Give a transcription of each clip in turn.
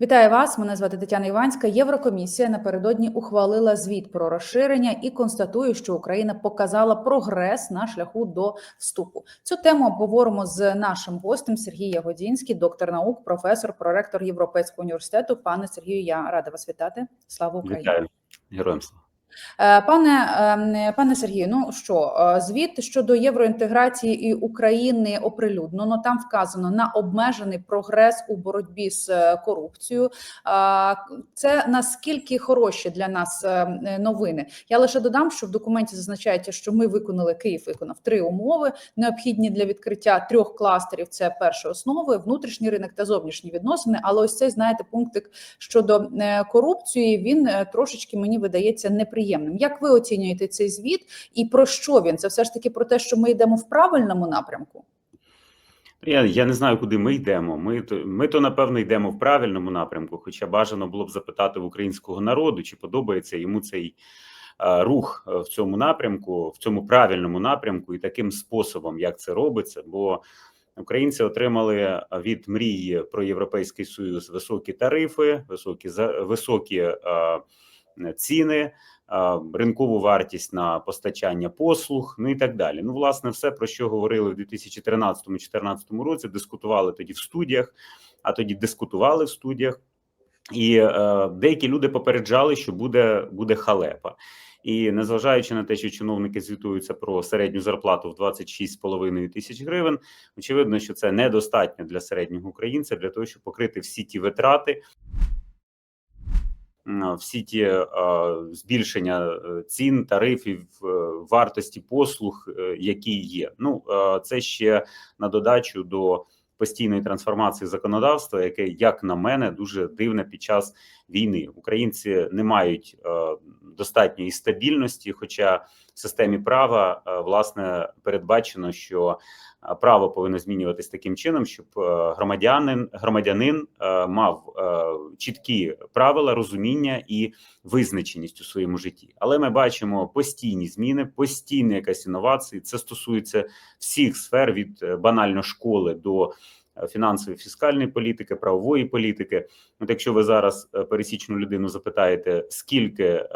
Вітаю вас. Мене звати Тетяна Іванська. Єврокомісія напередодні ухвалила звіт про розширення і констатує, що Україна показала прогрес на шляху до вступу. Цю тему обговоримо з нашим гостем Сергій Ягодінський, доктор наук, професор, проректор Європейського університету. Пане Сергію, я рада вас вітати. Слава Україні! Вітаю. Героям слава. Е, Пане ем, пане Сергію, ну що е, звіт щодо євроінтеграції і України оприлюднено. Ну, там вказано на обмежений прогрес у боротьбі з е, корупцією. Це наскільки хороші для нас новини? Я лише додам, що в документі зазначається, що ми виконали Київ виконав три умови, необхідні для відкриття трьох кластерів. Це перші основи, внутрішній ринок та зовнішні відносини. Але ось цей знаєте пунктик щодо корупції. Він трошечки мені видається неприємним. Як ви оцінюєте цей звіт і про що він? Це все ж таки про те, що ми йдемо в правильному напрямку. Я я не знаю, куди ми йдемо. Ми то ми то напевно йдемо в правильному напрямку. Хоча бажано було б запитати в українського народу, чи подобається йому цей а, рух в цьому напрямку, в цьому правильному напрямку, і таким способом, як це робиться. Бо українці отримали від мрії про європейський союз високі тарифи, високі високі а, ціни ринкову вартість на постачання послуг, ну і так далі. Ну, власне, все про що говорили в 2013-2014 році, дискутували тоді в студіях, а тоді дискутували в студіях, і е, деякі люди попереджали, що буде, буде халепа. І незважаючи на те, що чиновники звітуються про середню зарплату в 26,5 тисяч гривень, очевидно, що це недостатньо для середнього українця для того, щоб покрити всі ті витрати всі ті е, збільшення е, цін, тарифів, е, вартості послуг, які є. Ну це ще на додачу до постійної трансформації законодавства, яке, як на мене, дуже дивне під час війни. Українці не мають достатньої стабільності, хоча в системі права власне передбачено, що право повинно змінюватись таким чином, щоб громадянин громадянин мав чіткі правила, розуміння і визначеність у своєму житті. Але ми бачимо постійні зміни, постійні якась інновації. Це стосується всіх сфер від е, банально школи до фінансової фіскальної політики, правової політики. От якщо ви зараз е, пересічну людину запитаєте, скільки е,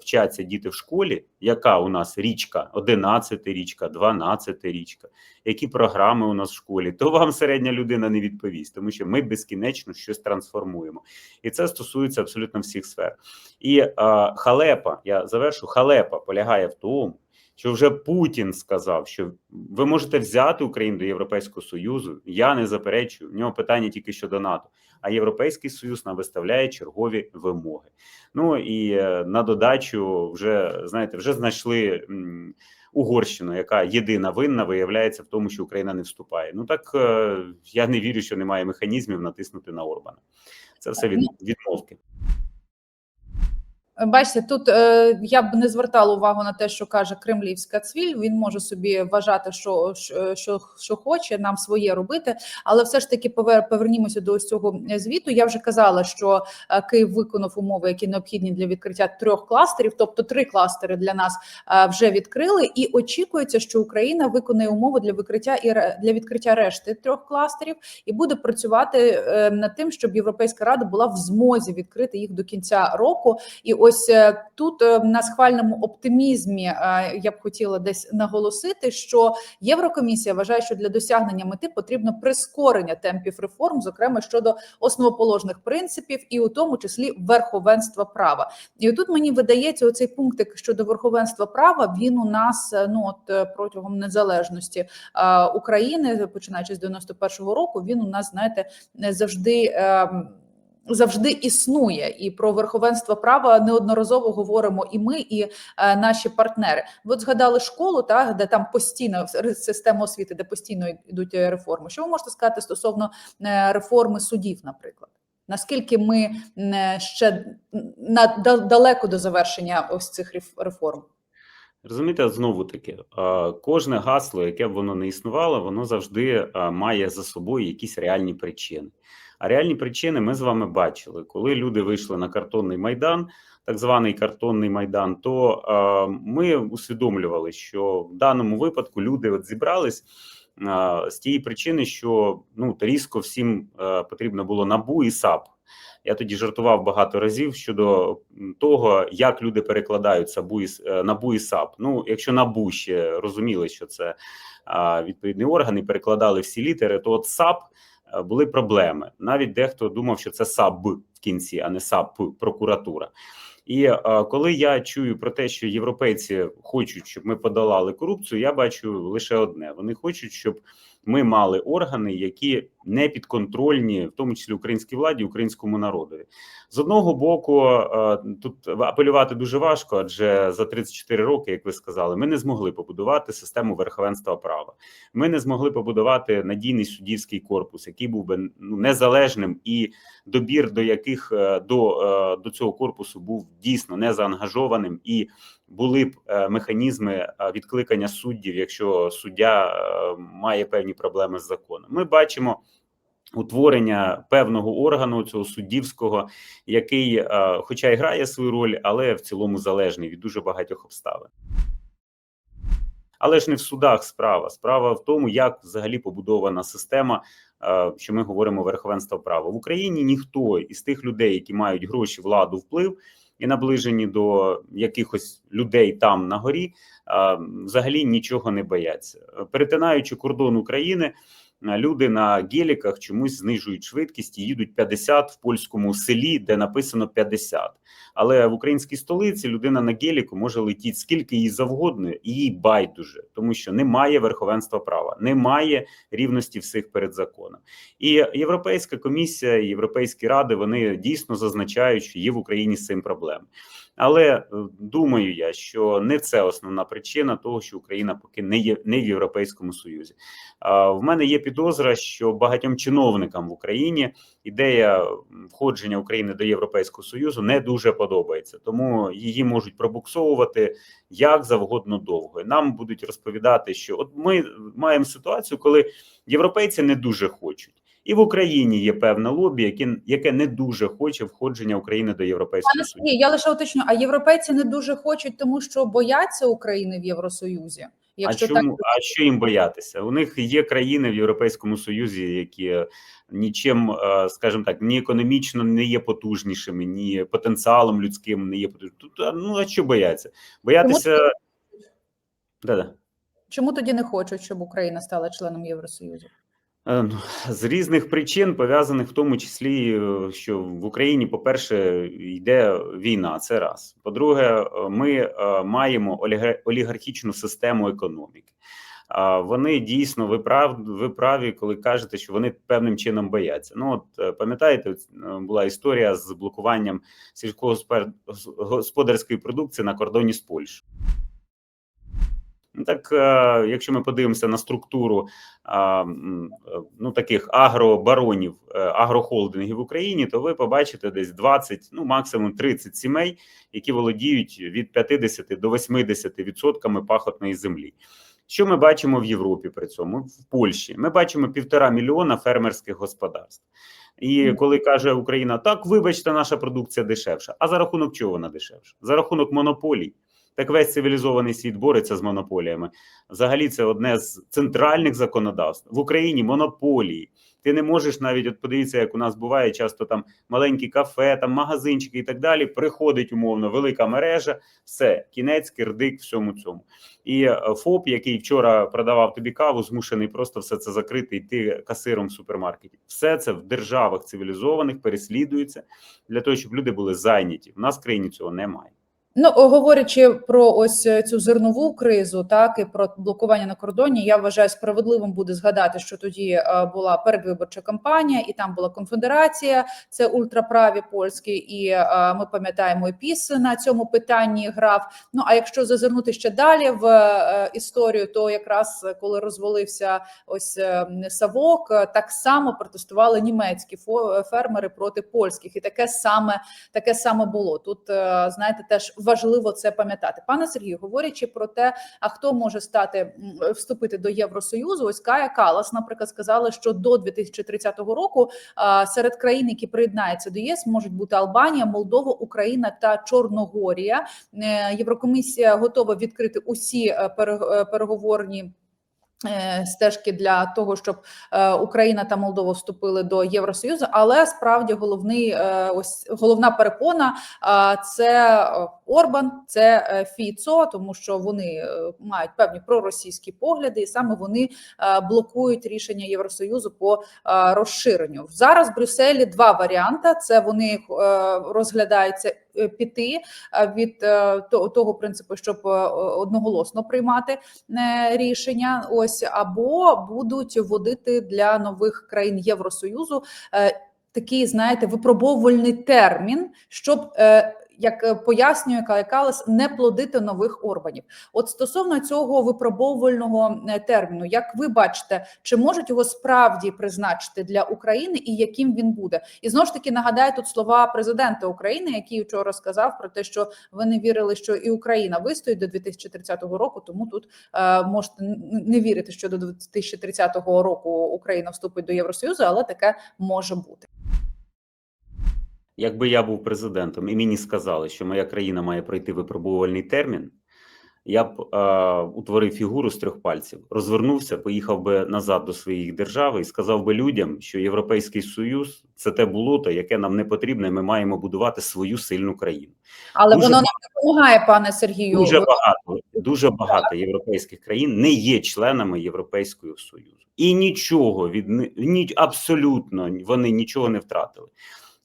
вчаться діти в школі, яка у нас річка, 11 річка, 12 річка, які програми у нас в школі, то вам середня людина не відповість, тому що ми безкінечно щось трансформуємо, і це стосується абсолютно всіх сфер. І е, халепа, я завершу, халепа полягає в тому що вже Путін сказав, що ви можете взяти Україну до Європейського Союзу. Я не заперечую. В нього питання тільки щодо НАТО. А Європейський Союз нам виставляє чергові вимоги. Ну і е, на додачу, вже знаєте, вже знайшли. Угорщину, яка єдина винна, виявляється в тому, що Україна не вступає. Ну так е, я не вірю, що немає механізмів натиснути на Орбана. Це все від відмовки. Бачите, тут е, я б не звертала увагу на те, що каже Кремлівська цвіль. Він може собі вважати, що що, що хоче нам своє робити, але все ж таки повернімося до ось цього звіту. Я вже казала, що е, Київ виконав умови, які необхідні для відкриття трьох кластерів, тобто три кластери для нас е, вже відкрили, і очікується, що Україна виконає умови для викриття і для відкриття решти трьох кластерів, і буде працювати е, над тим, щоб Європейська рада була в змозі відкрити їх до кінця року. І ось е, тут е, на схвальному оптимізмі е, я б хотіла десь наголосити, що Єврокомісія вважає, що для досягнення мети потрібно прискорення темпів реформ, зокрема щодо основоположних принципів, і у тому числі верховенства права. І тут мені видається оцей пунктик щодо верховенства права. Він у нас ну от протягом незалежності України, починаючи з 91-го року, він у нас знаєте не завжди. Завжди існує, і про верховенство права неодноразово говоримо і ми, і е, наші партнери. Ви от згадали школу, та де там постійно система освіти, де постійно йдуть е, реформи. Що ви можете сказати стосовно е, реформи судів, наприклад? Наскільки ми ще далеко до завершення ось цих реформ? Розумієте, знову таки, кожне гасло, яке б воно не існувало, воно завжди має за собою якісь реальні причини. А реальні причини ми з вами бачили, коли люди вийшли на картонний майдан, так званий картонний майдан, то ми усвідомлювали, що в даному випадку люди от зібрались. З тієї причини, що ну різко всім потрібно було набу і САП Я тоді жартував багато разів щодо того, як люди перекладають САБУ е, НАБУ і САП. Ну, якщо НАБУ ще розуміли, що це відповідний орган і перекладали всі літери, то от САП е, були проблеми. Навіть дехто думав, що це САБ в кінці, а не САП прокуратура. І е, коли я чую про те, що європейці хочуть, щоб ми подолали корупцію, я бачу лише одне: вони хочуть, щоб ми мали органи, які не підконтрольні, в тому числі українській владі, українському народові. З одного боку, е, тут апелювати дуже важко, адже за 34 роки, як ви сказали, ми не змогли побудувати систему верховенства права. Ми не змогли побудувати надійний суддівський корпус, який був би ну, незалежним, і добір до яких е, до, е, до цього корпусу був дійсно незаангажованим, і були б е, механізми е, відкликання суддів, якщо суддя е, має певні проблеми з законом. Ми бачимо. Утворення певного органу цього суддівського, який, хоча й грає свою роль, але в цілому залежний від дуже багатьох обставин. Але ж не в судах справа. Справа в тому, як взагалі побудована система, що ми говоримо верховенство права в Україні. Ніхто із тих людей, які мають гроші, владу, вплив і наближені до якихось людей там на горі, взагалі нічого не бояться. Перетинаючи кордон України. Люди на геліках чомусь знижують швидкість і їдуть 50 в польському селі, де написано 50. Але в українській столиці людина на геліку може летіти скільки їй завгодно, і їй байдуже, тому що немає верховенства права, немає рівності всіх перед законом. І Європейська комісія, європейські ради вони дійсно зазначають, що є в Україні з цим проблеми. Але е, думаю я, що не це основна причина того, що Україна поки не є не в Європейському Союзі. В мене є підозра, що багатьом чиновникам в Україні ідея входження України до Європейського Союзу не дуже подобається, тому її можуть пробуксовувати як завгодно довго. Нам будуть розповідати, що от ми маємо ситуацію, коли європейці не дуже хочуть. І в Україні є певне лобі, яке, яке не дуже хоче входження України до Європейського Пане Союзу. Я лише уточню, а європейці не дуже хочуть, тому що бояться України в Євросоюзі. Якщо а так чому а що їм боятися? У них є країни в Європейському Союзі, які нічим, е, скажімо так, ні економічно не є потужнішими, ні потенціалом людським не є потужнішими. Тут, Ну а що бояться? Боятися Да-да. чому тоді не хочуть, щоб Україна стала членом Євросоюзу? Е, з різних причин пов'язаних в тому числі, е, що в Україні, по-перше, йде війна. Це раз. По-друге, е, ми маємо оліга- олігархічну систему економіки. Вони дійсно ви прав, ви праві, коли кажете, що вони певним чином бояться. Ну от пам'ятаєте, була історія з блокуванням сільськогосподарської продукції на кордоні з Польщею. Ну, Так, е, якщо ми подивимося на структуру м, е, ну, таких агробаронів, е, агрохолдингів в Україні, то ви побачите десь 20, ну максимум 30 сімей, які володіють від 50 до 80 відсотками пахотної землі. Що ми бачимо в Європі при цьому? В Польщі ми бачимо півтора мільйона фермерських господарств. І коли каже Україна, так, вибачте, наша продукція дешевша. А за рахунок чого вона дешевша? За рахунок монополій. Так весь цивілізований світ бореться з монополіями. Взагалі, це одне з центральних законодавств в Україні. Монополії. Ти не можеш навіть от подивіться, як у нас буває часто там маленькі кафе, там магазинчики і так далі. Приходить умовно велика мережа, все кінець, кирдик, всьому цьому. І е, ФОП, який вчора продавав тобі каву, змушений просто все це закрити, йти касиром в супермаркеті. Все це в державах цивілізованих переслідується для того, щоб люди були зайняті. У нас в країні цього немає. Ну, говорячи про ось е, цю зернову кризу, так і про блокування на кордоні, я вважаю справедливим буде згадати, що тоді е, була передвиборча кампанія, і там була конфедерація, це ультраправі польські, і е, ми пам'ятаємо і піс на цьому питанні грав. Ну а якщо зазирнути ще далі в історію, то якраз коли розвалився ось Савок, так само протестували німецькі фермери проти польських, і таке саме таке саме було. Тут знаєте, теж важливо це пам'ятати. Пане Сергію, говорячи про те, а хто може стати вступити до Євросоюзу, ось Кая Калас, наприклад, сказала, що до 2030 року серед країн, які приєднаються до ЄС, можуть бути Албанія, Молдова, Україна та Чорногорія. Е, Єврокомісія готова відкрити усі е, е, переговорні. Е, Стежки для того, щоб е, Україна та Молдова вступили до Євросоюзу, але справді головний е, ось головна перепона це Орбан, це Фіцо, тому що вони мають певні проросійські погляди, і саме вони блокують рішення Євросоюзу по розширенню. Зараз в Брюсселі два варіанти: це вони розглядаються піти е, від е, того принципу, щоб е, одноголосно приймати е, рішення. Ось або будуть водити для нових країн Євросоюзу е, такий, знаєте, випробовувальний термін, щоб. е, Як е, пояснює Кая Калас, не плодити нових орбанів. От стосовно цього випробовувального е, терміну, як ви бачите, чи можуть його справді призначити для України і яким він буде? І знову ж таки нагадаю тут слова президента України, який вчора сказав про те, що ви не вірили, що і Україна вистоїть до 2030 року. Тому тут е, можете не вірити, що до 2030 року Україна вступить до Євросоюзу, але таке може бути. Якби я був президентом і мені сказали, що моя країна має пройти випробувальний термін, я б е, утворив фігуру з трьох пальців, розвернувся, поїхав би назад до своїх держав і сказав би людям, що Європейський Союз це те болото, яке нам не потрібне. Ми маємо будувати свою сильну країну. Але Дуже воно не допомагає, пане Сергію. Дуже багато, дуже багато європейських країн не є членами Європейського союзу, і нічого від ні абсолютно вони нічого не втратили.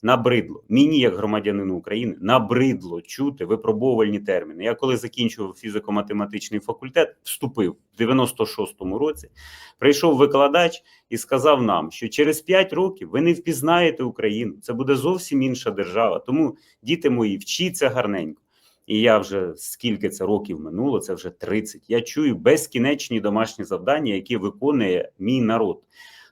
Набридло мені, як громадянину України, набридло чути випробовувальні терміни. Я коли закінчував фізико-математичний факультет, вступив в 96-му році. Прийшов викладач і сказав нам, що через 5 років ви не впізнаєте Україну. Це буде зовсім інша держава. Тому, діти мої, вчіться гарненько. І я вже скільки це років минуло, це вже 30. Я чую безкінечні домашні завдання, які виконує мій народ.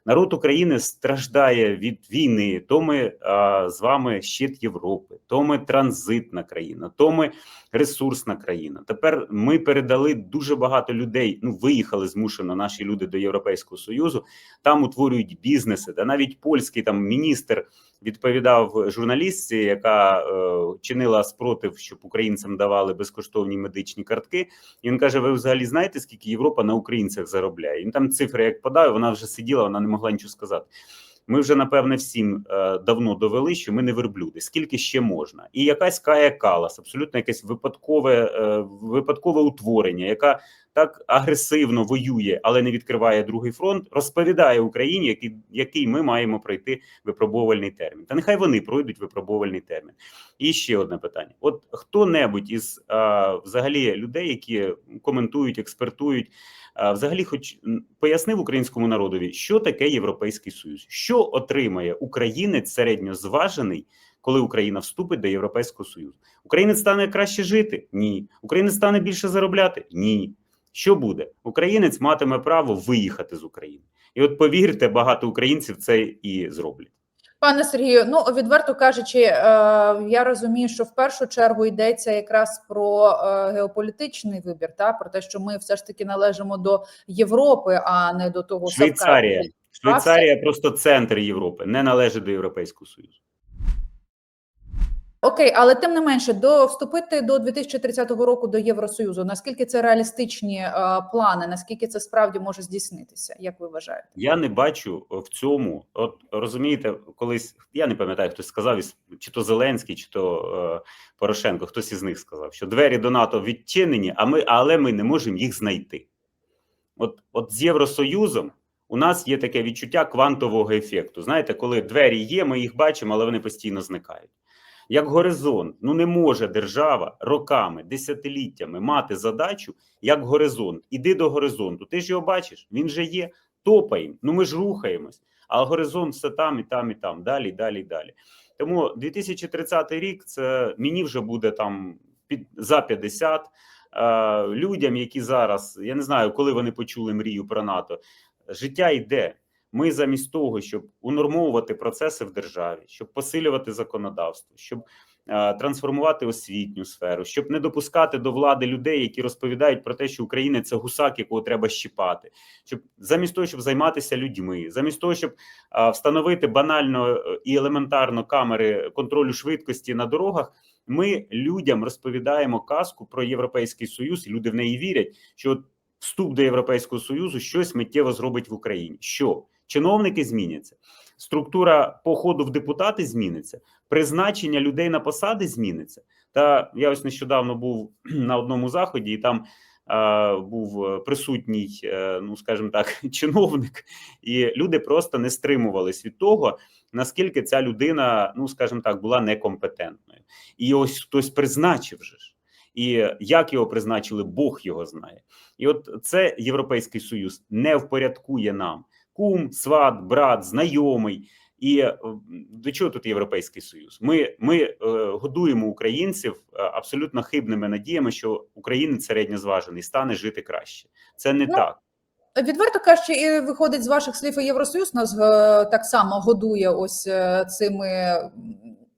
Народ України страждає від війни. То ми а, з вами щит Європи, то ми транзитна країна, то ми ресурсна країна. Тепер ми передали дуже багато людей. Ну виїхали змушено наші люди до Європейського союзу. Там утворюють бізнеси. Та навіть польський там міністр відповідав журналістці, яка е, чинила спротив, щоб українцям давали безкоштовні медичні картки. І він каже: Ви взагалі знаєте, скільки Європа на українцях заробляє? Він там цифри як подав, вона вже сиділа, вона не могла нічого сказати. Ми вже напевне всім е, давно довели, що ми не верблюди. Скільки ще можна? І якась Кая Калас, абсолютно якесь випадкове, е, випадкове утворення, яка так агресивно воює, але не відкриває другий фронт, розповідає Україні, який, який ми маємо пройти випробовувальний термін. Та нехай вони пройдуть випробовувальний термін. І ще одне питання: от хто-небудь із а, взагалі людей, які коментують, експертують, взагалі, хоч пояснив українському народові, що таке Європейський Союз, що отримає українець середньозважений, коли Україна вступить до Європейського Союзу. Українець стане краще жити? Ні. Українець стане більше заробляти? Ні. Що буде? Українець матиме право виїхати з України. І от повірте, багато українців це і зроблять. Пане Сергію, ну відверто кажучи, е, я розумію, що в першу чергу йдеться якраз про е, геополітичний вибір, та про те, що ми все ж таки належимо до Європи, а не до того. Швейцарія. Швейцарія просто центр Європи, не належить до Європейського Союзу. Окей, але тим не менше, до вступити до 2030 року до Євросоюзу. Наскільки це реалістичні е, плани? Наскільки це справді може здійснитися? Як ви вважаєте? Я не бачу в цьому. От розумієте, колись я не пам'ятаю, хтось сказав, чи то Зеленський, чи то е, Порошенко, хтось із них сказав, що двері до НАТО відчинені, а ми, але ми не можемо їх знайти. От, от з Євросоюзом у нас є таке відчуття квантового ефекту. Знаєте, коли двері є, ми їх бачимо, але вони постійно зникають. Як горизонт, ну не може держава роками, десятиліттями мати задачу як горизонт. Іди до горизонту. Ти ж його бачиш, він же є, топаємо. Ну ми ж рухаємось, а горизонт все там і там, і там, далі, далі, далі. Тому 2030 рік це мені вже буде там під за 50. Е, людям, які зараз я не знаю, коли вони почули мрію про НАТО, життя йде. Ми замість того, щоб унормовувати процеси в державі, щоб посилювати законодавство, щоб е, трансформувати освітню сферу, щоб не допускати до влади людей, які розповідають про те, що Україна це гусак, якого треба щіпати, щоб замість того, щоб займатися людьми, замість того, щоб е, встановити банально е, і елементарно камери контролю швидкості на дорогах. Ми людям розповідаємо казку про європейський союз, і люди в неї вірять. Що вступ до Європейського Союзу щось миттєво зробить в Україні. Що чиновники зміняться, структура походу в депутати зміниться, призначення людей на посади зміниться. Та я ось нещодавно був на одному заході, і там е, був присутній, е, ну скажімо так, чиновник, і люди просто не стримувались від того, наскільки ця людина, ну скажімо так, була некомпетентною. І ось хтось призначив же ж. І як його призначили, Бог його знає. І от це Європейський Союз не впорядкує нам кум, сват, брат, знайомий. І е, до чого тут Європейський Союз? Ми ми е, годуємо українців е, абсолютно хибними надіями, що українець середньозважений стане жити краще. Це не Ну, так. Відверто кажучи, і виходить з ваших слів, і Євросоюз нас е, так само годує ось е, цими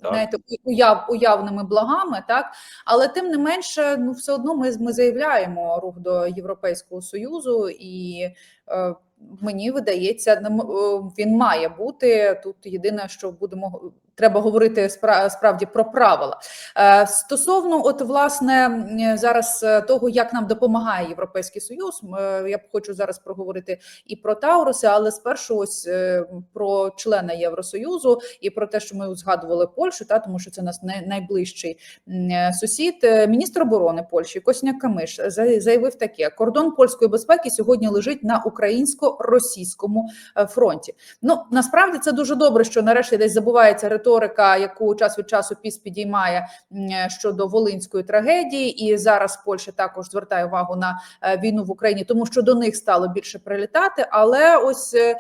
Так. знаєте, уяв, уявними благами, так але тим не менше, ну все одно ми, ми заявляємо рух до Європейського союзу, і е, мені видається, нам, е, він має бути тут. Єдине, що будемо треба говорити спра- справді про правила. Е, Стосовно, от власне зараз е, того, як нам допомагає Європейський Союз, е, я б хочу зараз проговорити і про Тауруси, але спершу ось про члена Євросоюзу і про те, що ми згадували Польщу, та тому що це нас най- найближчий сусід. Міністр оборони Польщі Косняк Камиш заявив таке: кордон польської безпеки сьогодні лежить на українсько-російському фронті. Ну насправді це дуже добре, що нарешті десь забувається риторика, яку час від часу піс підіймає щодо волинської трагедії, і зараз Польща також звертає увагу на е, війну в Україні, тому що до них стало більше прилітати. Але ось е,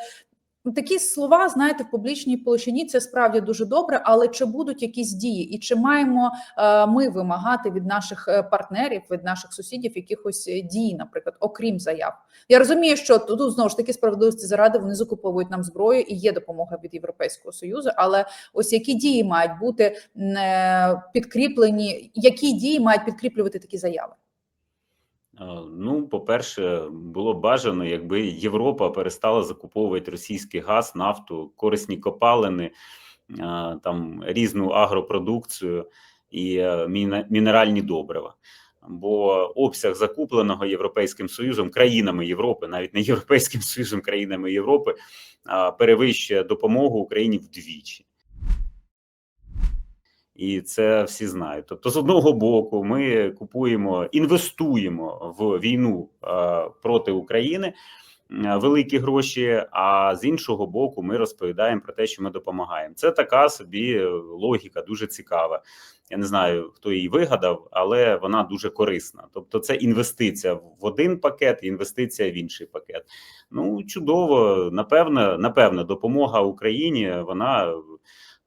такі слова, знаєте, в публічній площині це справді дуже добре. Але чи будуть якісь дії, і чи маємо е, ми вимагати від наших е, партнерів, від наших сусідів якихось е, дій, наприклад, окрім заяв? Я розумію, що тут знову ж таки справедливості заради вони закуповують нам зброю і є допомога від Європейського союзу. Але ось які дії мають бути підкріплені, які дії мають підкріплювати такі заяви? Ну, по-перше, було бажано, якби Європа перестала закуповувати російський газ, нафту, корисні копалини, там різну агропродукцію і е, мінеральні добрива. Бо обсяг закупленого Європейським Союзом країнами Європи, навіть не Європейським Союзом, країнами Європи, перевищує допомогу Україні вдвічі. І це всі знають. Тобто, з одного боку, ми купуємо, інвестуємо в війну е, проти України е, великі гроші. А з іншого боку, ми розповідаємо про те, що ми допомагаємо. Це така собі логіка, дуже цікава. Я не знаю, хто її вигадав, але вона дуже корисна. Тобто, це інвестиція в один пакет, інвестиція в інший пакет. Ну чудово, напевно, напевно, допомога Україні вона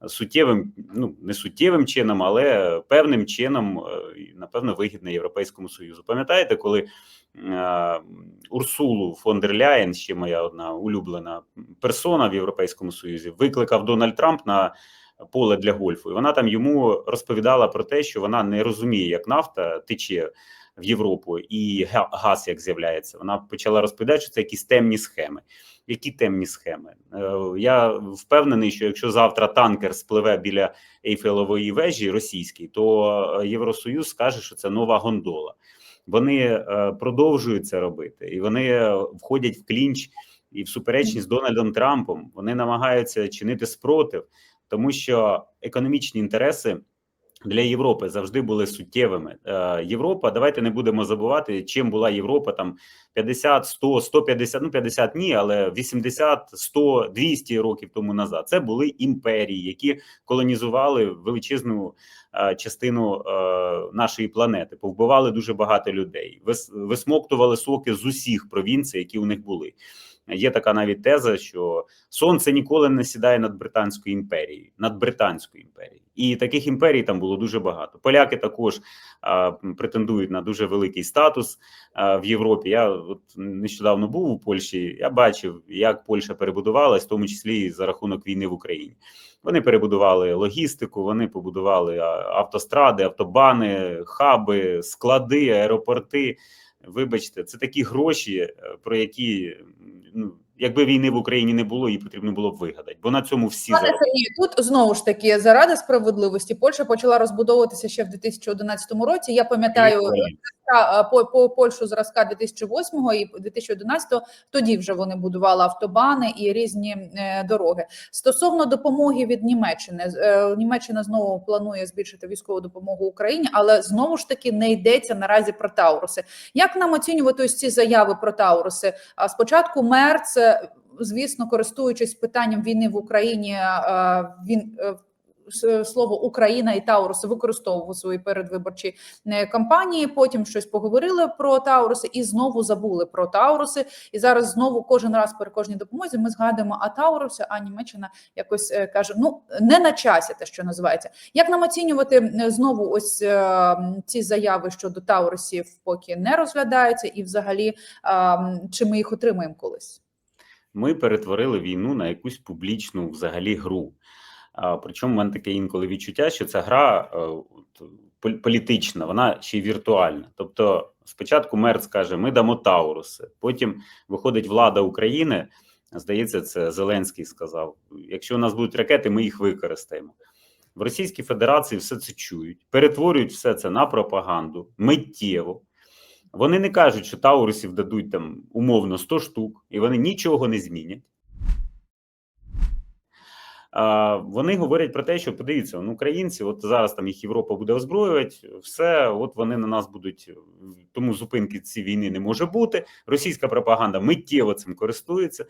суттєвим, ну не суттєвим чином, але певним чином, е, напевно, вигідна Європейському Союзу. Пам'ятаєте, коли е, Урсулу фон дер Ляєн, ще моя одна улюблена персона в Європейському Союзі, викликав Дональд Трамп на поле для гольфу, і вона там йому розповідала про те, що вона не розуміє, як нафта тече в Європу і га- газ як з'являється. Вона почала розповідати, що це якісь темні схеми. Які темні схеми? Е, Я впевнений, що якщо завтра танкер спливе біля Ейфелевої вежі російській, то е, Євросоюз скаже, що це нова гондола. Вони е, продовжують це робити, і вони входять в клінч і в суперечність з Дональдом Трампом. Вони намагаються чинити спротив, тому що економічні інтереси. Для Європи завжди були суттєвими. Е, Європа, давайте не будемо забувати, чим була Європа там 50, 100, 150, ну 50 ні, але 80, 100, 200 років тому назад. Це були імперії, які колонізували величезну е, частину е, нашої планети, повбивали дуже багато людей, вис, висмоктували соки з усіх провінцій, які у них були. Є така навіть теза, що сонце ніколи не сідає над Британською імперією, над Британською імперією, і таких імперій там було дуже багато. Поляки також а, претендують на дуже великий статус а, в Європі. Я от нещодавно був у Польщі. Я бачив, як Польща перебудувалась, в тому числі і за рахунок війни в Україні. Вони перебудували логістику, вони побудували автостради, автобани, хаби, склади, аеропорти. Вибачте, це такі гроші, е, про які ну якби війни в Україні не було, її потрібно було б вигадати, бо на цьому всі Пане. Сергію, тут знову ж таки заради справедливості Польща почала розбудовуватися ще в 2011 році. Я пам'ятаю по, по Польщу зразка 2008 і 2011, тоді вже вони будували автобани і різні е, дороги. Стосовно допомоги від Німеччини, е, Німеччина знову планує збільшити військову допомогу Україні, але знову ж таки не йдеться наразі про Тауруси. Як нам оцінювати ось ці заяви про Тауруси? А спочатку Мерц, звісно, користуючись питанням війни в Україні, е, він е, слово Україна і Тауруси використовував у своїй передвиборчій е, кампанії. Потім щось поговорили про Тауруси і знову забули про Тауруси. І зараз знову кожен раз при кожній допомозі ми згадуємо а Тауруси, а Німеччина якось каже: ну не на часі, те, що називається. Як нам оцінювати знову ось ці заяви щодо Таурусів, поки не розглядаються, і взагалі чи ми їх отримаємо колись? Ми перетворили війну на якусь публічну взагалі гру. Причому в мене таке інколи відчуття, що ця гра е, політична, вона ще й віртуальна. Тобто, спочатку Мерц каже: ми дамо Тауруси. Потім виходить влада України. Здається, це Зеленський сказав: якщо у нас будуть ракети, ми їх використаємо. В Російській Федерації все це чують, перетворюють все це на пропаганду миттєво. Вони не кажуть, що Таурусів дадуть там умовно 100 штук, і вони нічого не змінять. Вони говорять про те, що подивіться, ну, українці, от зараз там їх Європа буде озброювати, все, от вони на нас будуть, тому зупинки цієї війни не може бути. Російська пропаганда миттєво цим користується.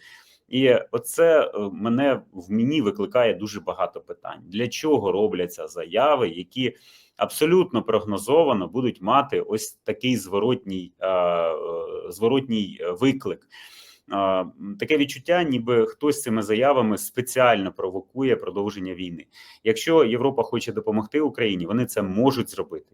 І оце е, мене в мені викликає дуже багато питань. Для чого робляться заяви, які абсолютно прогнозовано будуть мати ось такий зворотній, е, е, зворотній виклик. Таке відчуття, ніби хтось цими заявами спеціально провокує продовження війни. Якщо Європа хоче допомогти Україні, вони це можуть зробити.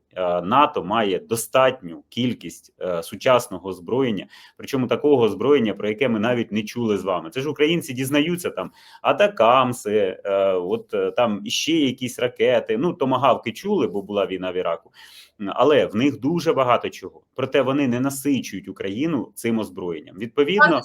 НАТО має достатню кількість е, сучасного озброєння, причому такого озброєння, про яке ми навіть не чули з вами. Це ж українці дізнаються там атакамси, е, от е, там іще якісь ракети. Ну томагавки чули, бо була війна в Іраку. Але в них дуже багато чого. Проте вони не насичують Україну цим озброєнням. Відповідно,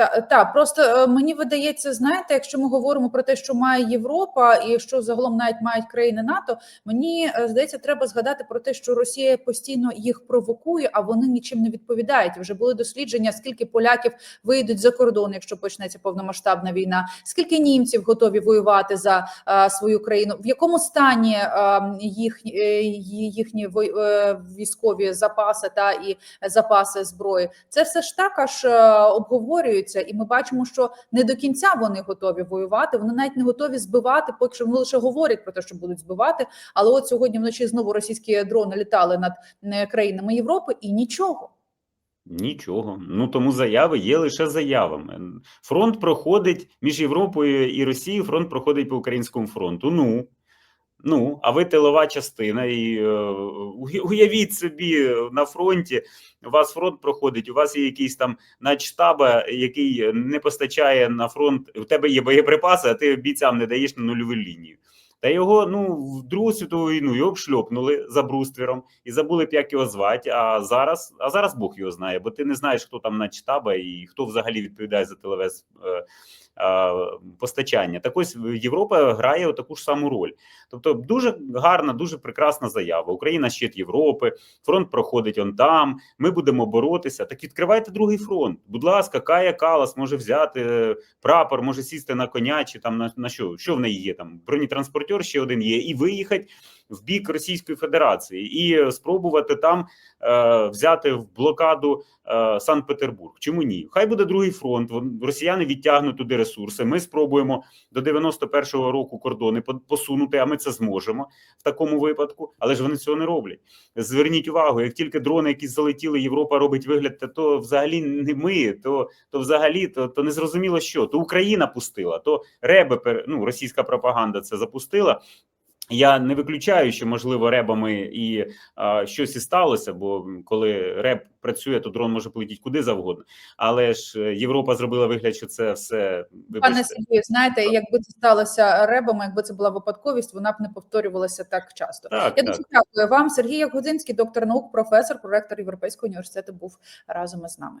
Та, та просто е, мені видається, знаєте, якщо ми говоримо про те, що має Європа, і що загалом навіть мають країни НАТО, мені е, здається, треба згадати про те, що Росія постійно їх провокує, а вони нічим не відповідають. Вже були дослідження, скільки поляків вийдуть за кордон, якщо почнеться повномасштабна війна, скільки німців готові воювати за е, свою країну, в якому стані е, їх, їхні військові запаси та і запаси зброї. Це все ж також е, обговорюється, і ми бачимо, що не до кінця вони готові воювати. Вони навіть не готові збивати, поки що вони лише говорять про те, що будуть збивати. Але от сьогодні вночі знову російські дрони літали над е, країнами Європи, і нічого. Нічого. Ну тому заяви є лише заявами. Фронт проходить між Європою і Росією. Фронт проходить по українському фронту. Ну. Ну, а ви тилова частина, і е, уявіть собі на фронті. У вас фронт проходить, у вас є якийсь там начштаба, який не постачає на фронт. У тебе є боєприпаси, а ти бійцям не даєш на нульову лінію. Та його ну в Другу світову війну його шльопнули за бруствером і забули б, як його звати. А зараз, а зараз Бог його знає, бо ти не знаєш, хто там начштаба і хто взагалі відповідає за тилове е, е, постачання. Так ось Європа грає таку ж саму роль. Тобто, дуже гарна, дуже прекрасна заява. Україна щит Європи, фронт проходить он там. Ми будемо боротися. Так відкривайте другий фронт. Будь ласка, Кая Калас може взяти е, прапор, може сісти на коня чи там на, на що? Що в неї є? Там бронетранспортер ще один є, і виїхати в бік Російської Федерації і спробувати там е, взяти в блокаду е, Санкт-Петербург. Чому ні? Хай буде другий фронт. Росіяни відтягнуть туди ресурси. Ми спробуємо до 91-го року кордони посунути, а ми це зможемо в такому випадку. Але ж вони цього не роблять. Зверніть увагу, як тільки дрони, які залетіли, Європа робить вигляд, та то взагалі не ми, то, то взагалі то, то не зрозуміло що. То Україна пустила, то реби ну, російська пропаганда це запустила. Я не виключаю, що можливо ребами і а, щось і сталося, бо коли реб працює, то дрон може полетіти куди завгодно. Але ж е, Європа зробила вигляд, що це все Пане Сергію, знаєте, якби це сталося ребами, якби це була випадковість, вона б не повторювалася так часто. так, Я так. дуже дякую вам, Сергій Ягодзинський, доктор наук, професор, проректор Європейського університету, був разом із нами.